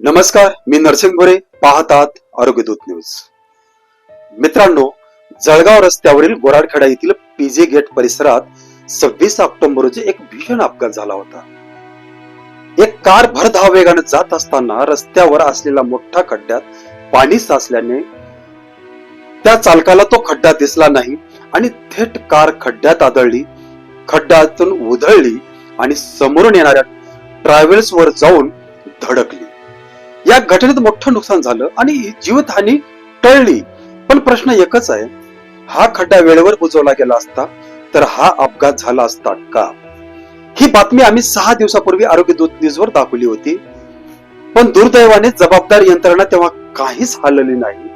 नमस्कार मी नरसिंग भोरे पाहतात आरोग्यदूत न्यूज. मित्रांनो जळगाव रस्त्यावरील गोराडखेडा येथील पीजे गेट परिसरात सव्वीस ऑक्टोबर रोजी एक भीषण अपघात झाला होता. एक कार भरधाव वेगाने जात असताना रस्त्यावर असलेला मोठ्या खड्ड्यात पाणी साचल्याने त्या चालकाला तो खड्डा दिसला नाही आणि थेट कार खड्ड्यात आदळली खड्ड्यातून उधळली आणि समोरून येणाऱ्या ट्रॅव्हल्स वर जाऊन धडकली. या घटनेत मोठं नुकसान झालं आणि जीवितहानी टळली. पण प्रश्न एकच आहे हा खड्डा वेळेवर बुजवला गेला असता तर हा अपघात झाला असता का? ही बातमी आम्ही सहा दिवसापूर्वी आरोग्य दूत न्यूजवर दाखवली होती. पण दुर्दैवाने जबाबदार यंत्रणा तेव्हा काहीच हलली नाही.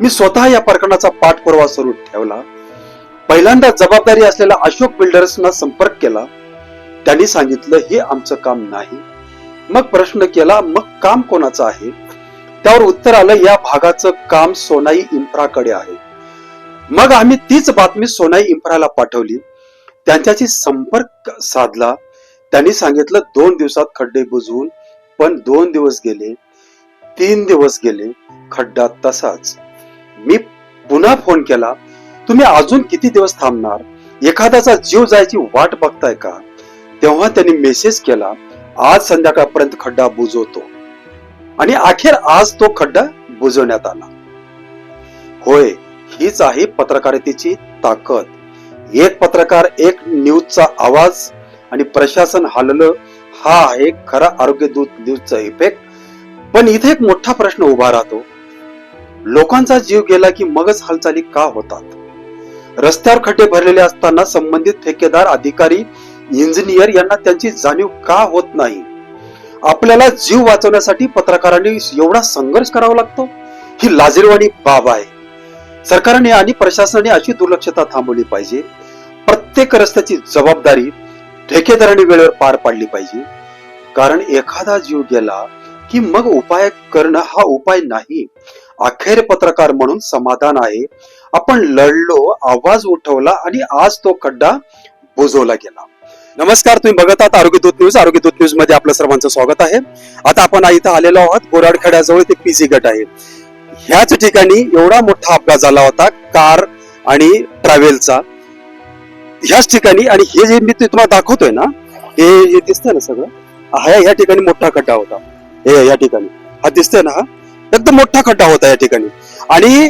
मी स्वतः या प्रकरणाचा पाठपुरावा सुरू ठेवला. पहिल्यांदा जबाबदारी असलेल्या अशोक बिल्डर्सना संपर्क केला. त्यांनी सांगितलं हे आमचं काम नाही. मग प्रश्न केला मग काम कोणाचं आहे? त्यावर उत्तर आलं या भागाचं काम सोनाई इम्फ्राकडे आहे. मग आम्ही तीच बातमी सोनाई इम्फ्राला पाठवली. त्यांच्याशी संपर्क साधला. त्यांनी सांगितलं दोन दिवसात खड्डे बुजवून पण दोन दिवस गेले तीन दिवस गेले खड्डा तसाच. मी पुन्हा फोन केला तुम्ही अजून किती दिवस थांबणार? एखाद्याचा जीव जायची वाट बघताय का? तेव्हा त्यांनी मेसेज केला आज संध्याकाळपर्यंत खड्डा बुजवतो. आणि अखेर आज तो खड्डा बुजवण्यात आला. होय हीच आहे पत्रकारितेची ताकद. एक पत्रकार एक न्यूजचा आवाज आणि प्रशासन हललं हा आहे खरा आरोग्य दूत न्यूजचा इफेक्ट. पण इथे एक मोठा प्रश्न उभा राहतो. लोकांचा जीव गेला की मगच हालचाली का होतात? रस्त्यावर खड्डे भरलेले असताना संबंधित ठेकेदार अधिकारी इंजिनियर यांना त्यांची जाणीव का होत नाही? आपल्याला जीव वाचवण्यासाठी पत्रकारांनी एवढा संघर्ष करावा लागतो? ही लाजीरवाणी बाब आहे. सरकारने आणि प्रशासनाने अशी दुर्लक्षता थांबवली पाहिजे. प्रत्येक रस्त्याची जबाबदारी ठेकेदारांनी वेळेवर पार पाडली पाहिजे. कारण एखादा जीव गेला की मग उपाय करणं हा उपाय नाही. अखेर पत्रकार म्हणून समाधान आहे. आपण लढलो आवाज उठवला आणि आज तो खड्डा बुजवला गेला. नमस्कार तुम्ही बघत आहात आरोग्य दूत न्यूज. आरोग्य दूत न्यूजमध्ये आपलं सर्वांचं स्वागत आहे. आता आपण इथं आलेलो आहोत. बोराडखेड्याजवळ ते पीसी गट आहे. ह्याच ठिकाणी एवढा मोठा अपघात झाला होता कार आणि ट्रॅव्हलचा ह्याच ठिकाणी आणि हे जे मी ते तुम्हाला दाखवतोय ना हे हे दिसतंय ना सगळं? हा या ठिकाणी मोठा खड्डा होता. हे या ठिकाणी. हा दिसतोय ना हा? एकदम मोठा खड्डा होता या ठिकाणी. आणि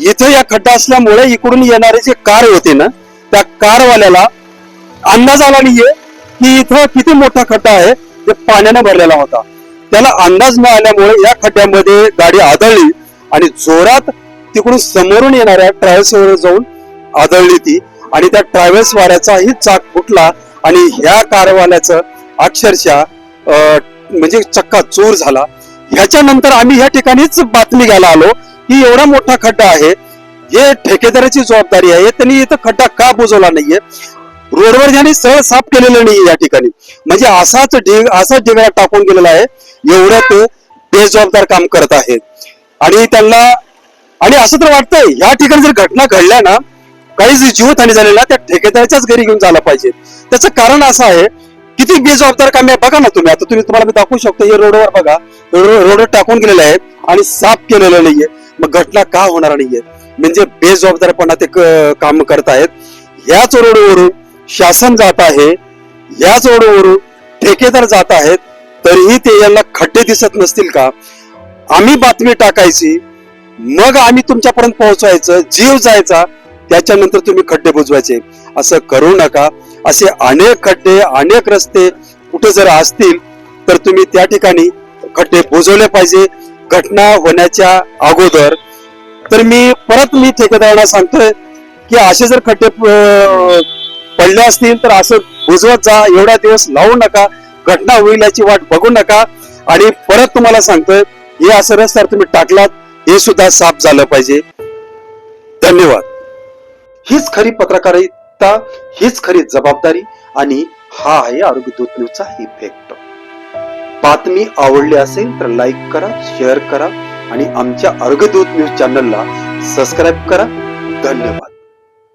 इथं या खड्डा असल्यामुळे इकडून येणारे जे कार होते ना त्या कारवाल्याला अंदाज आला नाहीये की इथं किती मोठा खड्डा आहे ते पाण्याने भरलेला होता. त्याला अंदाज न आल्यामुळे या खड्ड्यामध्ये गाडी आदळली आणि जोरात तिकडून समोरून येणाऱ्या ट्रॅव्हल्स वर जाऊन आदळली ती. आणि त्या ट्रॅव्हल्स वाऱ्याचाही चाक फुटला आणि ह्या कारवाल्याचं अक्षरशः म्हणजे चक्का चोर झाला. ह्याच्यानंतर आम्ही ह्या ठिकाणीच बातमी घ्यायला आलो की एवढा मोठा खड्डा आहे. हे ठेकेदाराची जबाबदारी आहे. त्यांनी इथं खड्डा का बुजवला नाहीये? रोडवर ज्यांनी सरळ साफ केलेलं नाही या ठिकाणी. म्हणजे असाच ढिग असाच ढिगळा टाकून गेलेला आहे एवढं ते बेजबाबदार काम करत आहेत. आणि त्यांना आणि असं तर वाटतंय या ठिकाणी जर घटना घडल्या ना काही जीवतहानी झाली ना त्या ठेकेदाराच्याच घरी घेऊन झाला पाहिजे. त्याचं कारण असं आहे किती बेजबाबदार काम आहे बघा ना तुम्ही. आता तुम्ही तुम्हाला मी दाखवू शकतो हे रोडवर बघा रोडवर टाकून गेलेलं आहे आणि साफ केलेलं नाहीये. मग घटना का होणार नाहीये? म्हणजे बेजबाबदारपणा ते काम करत आहेत. याच रोडवरून शासन जात आहे याच रोडवरून ठेकेदार जात आहेत तरीही ते यांना खड्डे दिसत नसतील का? आम्ही बातमी टाकायची मग आम्ही तुमच्यापर्यंत पोहोचवायचं जीव जायचा त्याच्यानंतर तुम्ही खड्डे बुजवायचे. असं करू नका. असे अनेक खड्डे अनेक रस्ते कुठे जर असतील तर तुम्ही त्या ठिकाणी खड्डे बुजवले पाहिजे. घटना होण्याच्या अगोदर तर मी परत मी ठेकेदारांना सांगतोय की असे जर खड्डे अं, पडले असतील तर असं बुजवत जा एवढा दिवस लावू नका घटना होईल याची वाट बघू नका. आणि परत तुम्हाला सांगतोय हे असं रस्त्यावर तुम्ही टाकलात हे सुद्धा साफ झालं पाहिजे. धन्यवाद. हीच खरी पत्रकारिता हीच खरी जबाबदारी आणि हा आहे आरोग्य दूत न्यूजचा इफेक्ट बातमी आवडली असेल तर लाईक करा शेअर करा आणि आमच्या आरोग्य दूत न्यूज चॅनलला सबस्क्राईब करा. धन्यवाद.